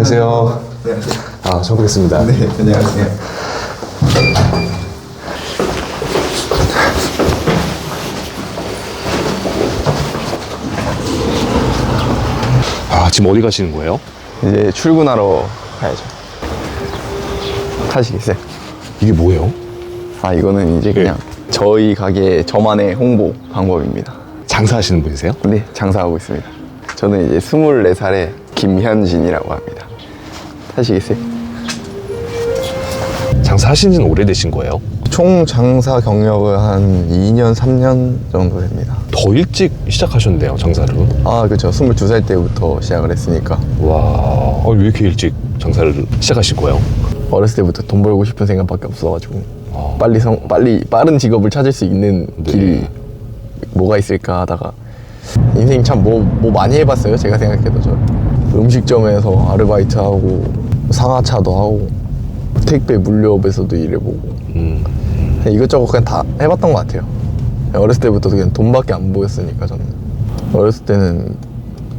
안녕하세요. 네. 아, 처음 뵙겠습니다. 네, 안녕하세요. 아, 지금 어디 가시는 거예요? 이제 출근하러 가야죠. 타시겠어요? 이게 뭐예요? 아, 이거는 이제 그냥 저희 가게 저만의 홍보 방법입니다. 장사하시는 분이세요? 네, 장사하고 있습니다. 저는 이제 24살의 김현진이라고 합니다. 타시겠어요? 장사하신 지는 오래되신 거예요? 총 장사 경력은 한 2년, 3년 정도 됩니다. 더 일찍 시작하셨네요, 장사를. 아, 그렇죠. 22살 때부터 시작을 했으니까. 와, 어, 왜 이렇게 일찍 장사를 시작하신 거예요? 어렸을 때부터 돈 벌고 싶은 생각밖에 없어가지고 아. 빨리 성 빨리 빠른 직업을 찾을 수 있는 네. 길이 뭐가 있을까 하다가 인생 참 뭐 뭐 많이 해봤어요 제가 생각해도 저 음식점에서 아르바이트 하고 상하차도 하고 택배 물류업에서도 일해보고. 음, 그냥 이것저것 그냥 다 해봤던 것 같아요. 어렸을 때부터 그냥 돈밖에 안 보였으니까 저는. 어렸을 때는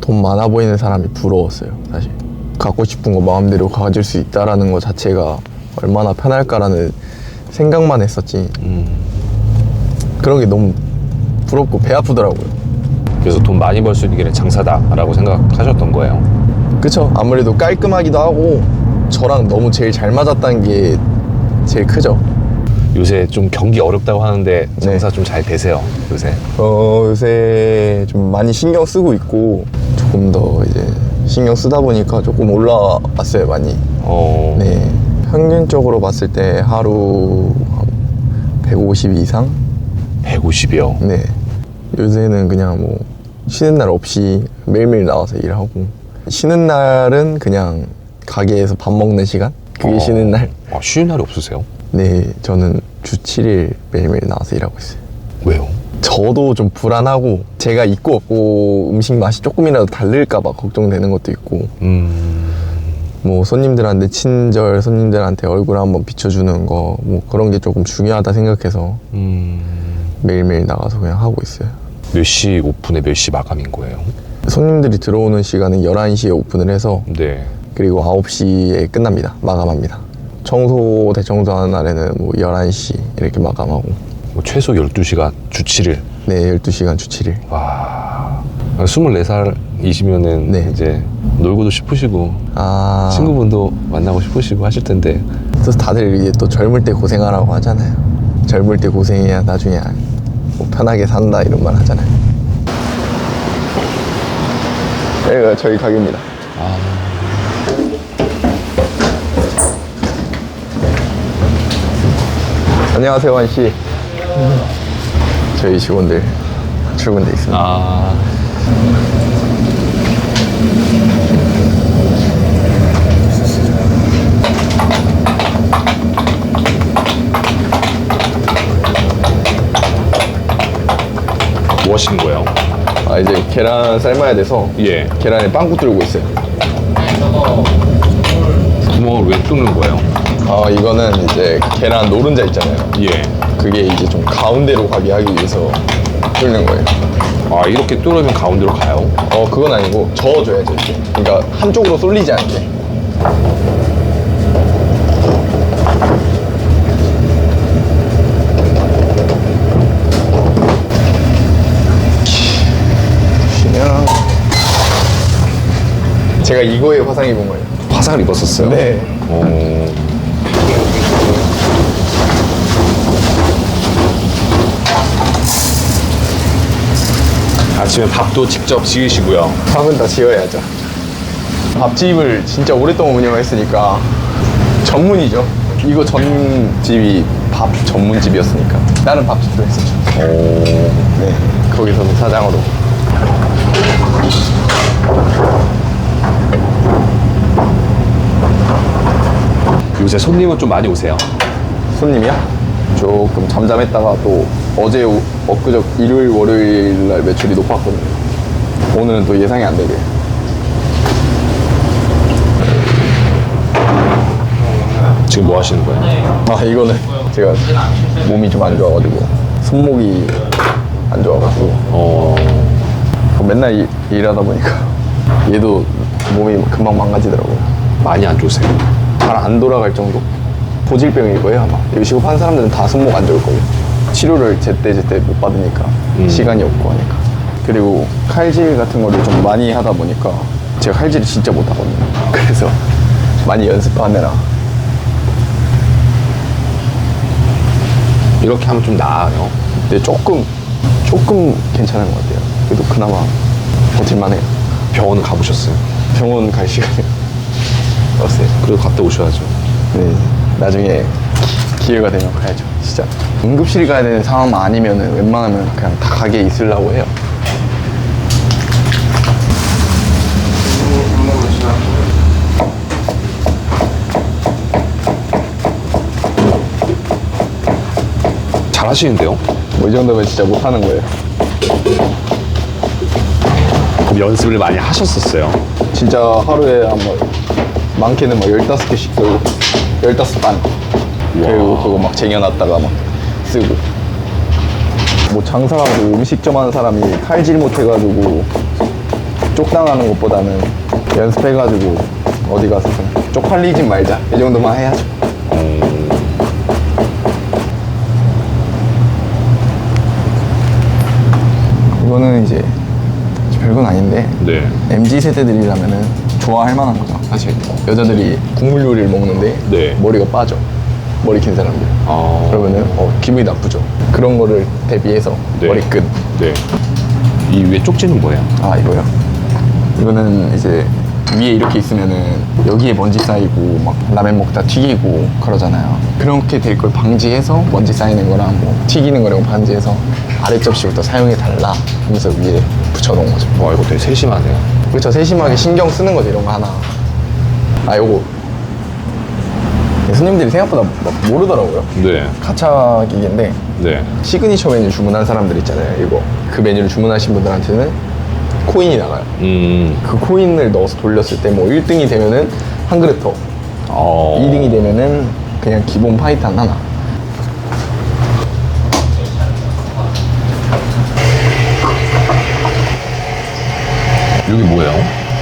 돈 많아 보이는 사람이 부러웠어요 사실. 갖고 싶은 거 마음대로 가질 수 있다라는 것 자체가 얼마나 편할까라는 생각만 했었지. 음. 그런 게 너무 부럽고 배 아프더라고요. 그래서 돈 많이 벌 수 있는 길은 장사다라고 생각하셨던 거예요. 그쵸. 아무래도 깔끔하기도 하고 저랑 너무 제일 잘 맞았다는 게 제일 크죠 요새 좀 경기 어렵다고 하는데 장사 네. 좀잘 되세요, 요새. 어, 요새 좀 많이 신경 쓰고 있고 조금 더 이제 신경 쓰다 보니까 조금 올라왔어요 많이 어, 네 평균적으로 봤을 때 하루 150 이상 150이요. 네 요새는 그냥 뭐 쉬는 날 없이 매일매일 나와서 일하고 쉬는 날은 그냥 가게에서 밥 먹는 시간 그게 어. 쉬는 날 아, 쉬는 날이 없으세요? 네, 저는 주 7일 매일매일 나와서 일하고 있어요. 왜요? 저도 좀 불안하고 제가 있고 없고 음식 맛이 조금이라도 다를까봐 걱정되는 것도 있고 음, 뭐 손님들한테 친절, 손님들한테 얼굴 한번 비춰주는 거 뭐 그런 게 조금 중요하다 생각해서 음, 매일매일 나가서 그냥 하고 있어요. 몇 시 오픈에 몇 시 마감인 거예요? 손님들이 들어오는 시간은 11시에 오픈을 해서 네. 그리고 9시에 끝납니다. 마감합니다. 청소 대청소하는 날에는 뭐 11시 이렇게 마감하고 뭐 최소 12시간 주 7일. 네, 12시간 주 7일. 와. 24살이시면은 네. 이제 놀고도 싶으시고 아, 친구분도 만나고 싶으시고 하실 텐데 그래서 다들 이게 또 젊을 때 고생하라고 하잖아요. 젊을 때 고생해야 나중에 뭐 편하게 산다 이런 말 하잖아요. 여기가 저희 가게입니다. 안녕하세요, 원 씨. 저희 직원들 출근돼 있습니다. 아 뭐 하시는 거예요? 아, 이제 계란 삶아야 돼서 예. 계란에 빵꾸 뚫고 있어요. 구멍을 왜 뚫는 거예요? 아, 이거는 이제 계란 노른자 있잖아요. 예. 그게 이제 좀 가운데로 가게 하기 위해서 뚫는 거예요. 아 이렇게 뚫으면 가운데로 가요? 어, 그건 아니고 저어줘야죠, 이렇게. 그러니까 한쪽으로 쏠리지 않게. 제가 이거에 화상 입은 거예요. 화상을 입었었어요? 네. 어... 아침에 밥도 직접 지으시고요. 밥은 다 지어야죠. 밥집을 진짜 오랫동안 운영했으니까 전문이죠. 이거 전집이 밥 전문집이었으니까 다른 밥집도 했었죠. 오... 네, 거기서도 사장으로. 요새 손님은 좀 많이 오세요. 손님이요? 조금 잠잠했다가 또 어제 오- 엊그저 일요일 월요일 날 매출이 높았거든요. 오늘은 또 예상이 안 되게. 지금 뭐 하시는 거예요? 아 이거는 제가 몸이 좀 안 좋아가지고 손목이 안 좋아가지고 어... 맨날 일, 일하다 보니까 얘도 몸이 금방 망가지더라고요. 많이 안 좋으세요? 잘 안 돌아갈 정도? 고질병일 거예요 아마 요식업 한 사람들은 다 손목 안 좋을 거예요 치료를 제때 제때 못 받으니까 음. 시간이 없고 하니까 그리고 칼질 같은 거를 좀 많이 하다 보니까 제가 칼질을 진짜 못 하거든요 그래서 많이 연습하느라 이렇게 하면 좀 나아요. 근데 조금 조금 괜찮은 것 같아요 그래도 그나마 버틸만 해요 병원은 가보셨어요? 병원 갈 시간이 없어요 그래도 갔다 오셔야죠. 네, 나중에 기- 기회가 되면 가야죠, 진짜. 응급실 가야 되는 상황만 아니면 은 웬만하면 그냥 다 가게 있으려고 해요. 잘 하시는데요? 뭐이 정도면 진짜 못하는 거예요. 그럼 연습을 많이 하셨었어요? 진짜 하루에 한번 많게는 막 15개씩 들고 15반 그리고 그거 막 쟁여놨다가 막 쓰고 뭐 장사하고 음식점 하는 사람이 칼질 못해가지고 쪽당하는 것보다는 연습해가지고 어디 가서 좀 쪽팔리지 말자 이 정도만 해야죠 이거는 이제 별건 아닌데 네. MZ 세대들이라면은 좋아할 만한 거죠. 사실 여자들이 국물 요리를 먹는데 네. 머리가 빠져. 머리 긴 사람들. 아. 그러면은 어, 기분이 나쁘죠. 그런 거를 대비해서 네. 머리끈. 네. 이 위에 쪽지는 뭐예요? 아 이거요. 이거는 이제 위에 이렇게 있으면은 여기에 먼지 쌓이고 막 라면 먹다 튀기고 그러잖아요. 그렇게 될 걸 방지해서 먼지 쌓이는 거랑 뭐 튀기는 거랑 방지해서 아래 접시부터 사용해 달라 하면서 위에 붙여놓은 거죠. 와, 이거 되게 세심하네요. 그렇죠. 세심하게 신경 쓰는 거죠, 이런 거 하나. 아, 요거. 손님들이 생각보다 막 모르더라고요. 네. 가차 기계인데, 네. 시그니처 메뉴 주문한 사람들 있잖아요, 이거. 그 메뉴를 주문하신 분들한테는 코인이 나가요. 음. 그 코인을 넣어서 돌렸을 때 뭐 1등이 되면은 한 그릇 더, 어. 2등이 되면은 그냥 기본 파이탄 하나. 여기 뭐예요?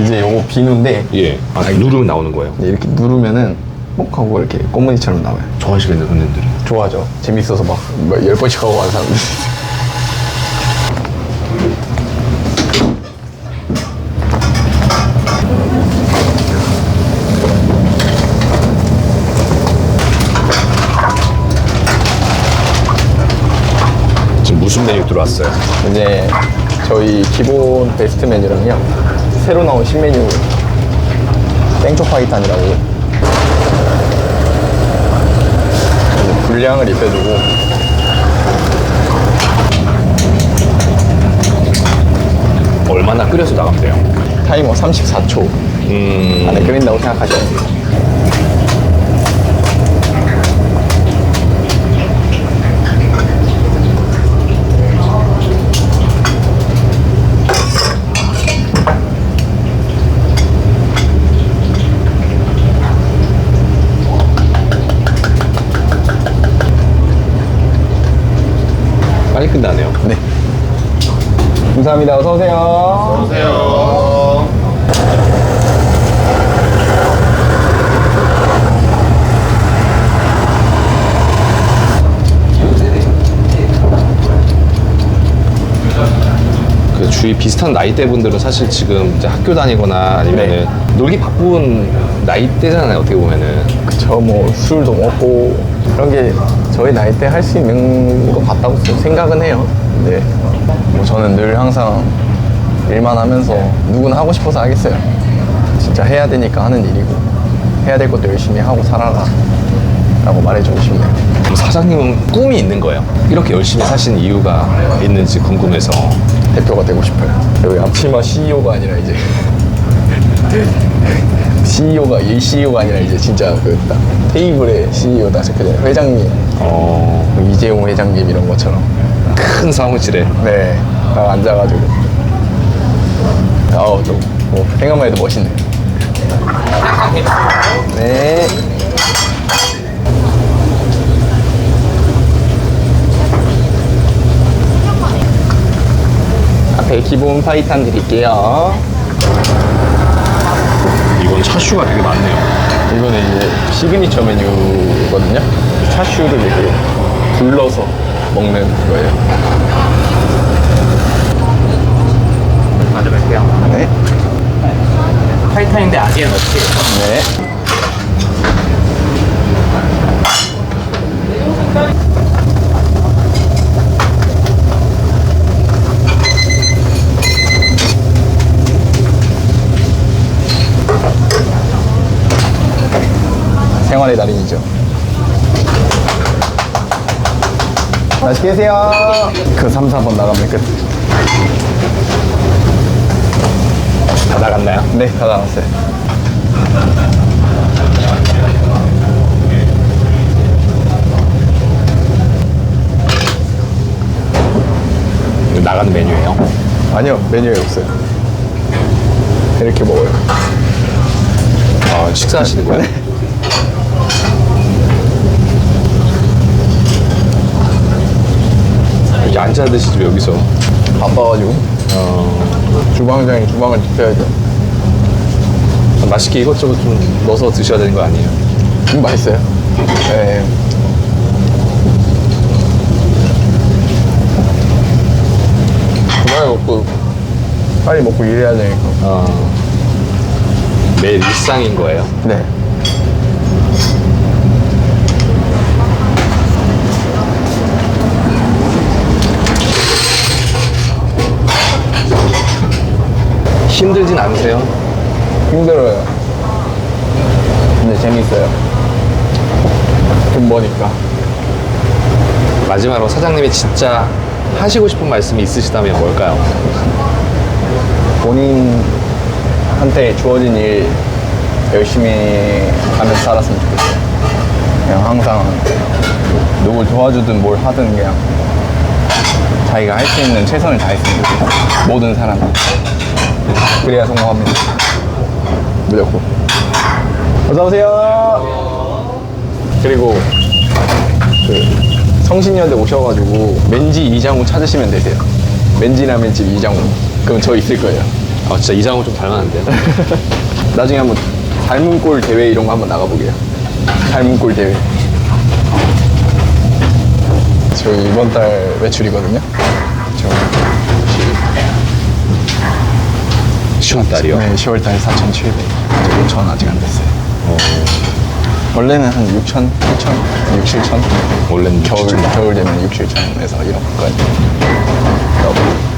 이제 요거 비누인데, 예. 아, 누르면 나오는 거예요. 이제 이렇게 누르면은 뽁 하고 이렇게 꽃무늬처럼 나와요. 좋아하시겠네, 손님들이. 좋아하죠. 재밌어서 막, 막 10번씩 하고 가는 사람들. 지금 무슨 메뉴 들어왔어요? 이제 저희 기본 베스트 메뉴랑요. 새로 나온 신메뉴 땡초 파이탄이라고 분량을 입혀주고 얼마나 끓여서 나가면 돼요? 타이머 34초 음. 안에 끓인다고 생각하시면 돼요. 끝나네요. 네. 감사합니다. 어서 오세요. 그 주위 비슷한 나이대 분들은 사실 지금 이제 학교 다니거나 아니면은 놀기 바쁜 나이대잖아요, 어떻게 보면은. 그쵸 뭐 술도 먹고 그런 게 저희 나이 때 할 수 있는 것 같다고 생각은 해요 근데 뭐 저는 늘 항상 일만 하면서 누구나 하고 싶어서 하겠어요 진짜 해야 되니까 하는 일이고 해야 될 것도 열심히 하고 살아라 라고 말해주고 싶네요 그럼 사장님은 꿈이 있는 거예요. 이렇게 열심히 사신 이유가 있는지 궁금해서. 대표가 되고 싶어요 여기 앞치마 CEO가 아니라 이제 CEO가 이 CEO가 아니라 이제 진짜 그딱 테이블에 CEO 딱 적혀져 회장님 어, 뭐 이재용 회장님 이런 것처럼 큰 사무실에. 네, 딱 앉아가지고. 아우, 좀, 뭐, 생각만 해도 멋있네. 네. 앞에 기본 파이탄 드릴게요. 이건 차슈가 되게 많네요. 이거는 이제 시그니처 메뉴거든요. 차슈를 이렇게 불러서 먹는 거예요. 가져갈게요. 네. 타이탄인데 아기에 넣을게 요. 네. 생활의 달인이죠. 맛있게 드세요. 그 3, 4번 나가면 끝. 다 나갔나요? 네, 다 나왔어요. 이거 나가는 메뉴예요. 아니요, 메뉴에 없어요. 이렇게 먹어요. 아, 식사하시는 거예요? 여기 앉아 드시지 왜 여기서? 바빠가지고. 어, 주방장이 주방을 지켜야죠. 맛있게 이것저것 좀 넣어서 드셔야 되는 거 아니에요? 음, 맛있어요. 네. 주방에 먹고 빨리 먹고 일해야 되니까. 어, 매일 일상인 거예요. 네. 힘들진 않으세요? 힘들어요. 근데 재밌어요. 돈 버니까. 마지막으로 사장님이 진짜 하시고 싶은 말씀이 있으시다면 뭘까요? 본인한테 주어진 일 열심히 하면서 살았으면 좋겠어요. 그냥 항상 누굴 도와주든 뭘 하든 그냥 자기가 할 수 있는 최선을 다했으면 좋겠어요. 모든 사람. 그래야 성공합니다. 무조건. 어서오세요. 그리고 그 성신여대 오셔가지고 맨지 이장우 찾으시면 되세요. 맨지라면집 이장우. 그럼 저 있을 거예요. 아, 진짜 이장우 좀 닮았는데요? 나중에 한번 닮은 꼴 대회 이런 거 한번 나가보게요. 닮은 꼴 대회. 저희 이번 달 매출이거든요. 저 시원 딸이요? 네, 10월 달 4,700. 아직 5천 아직 안 됐어요. 원래는 한 6천, 7천, 6, 7천. 원래는 겨울 6, 7천. 겨울 되면 6, 7천에서 이렇게까지. 나오고.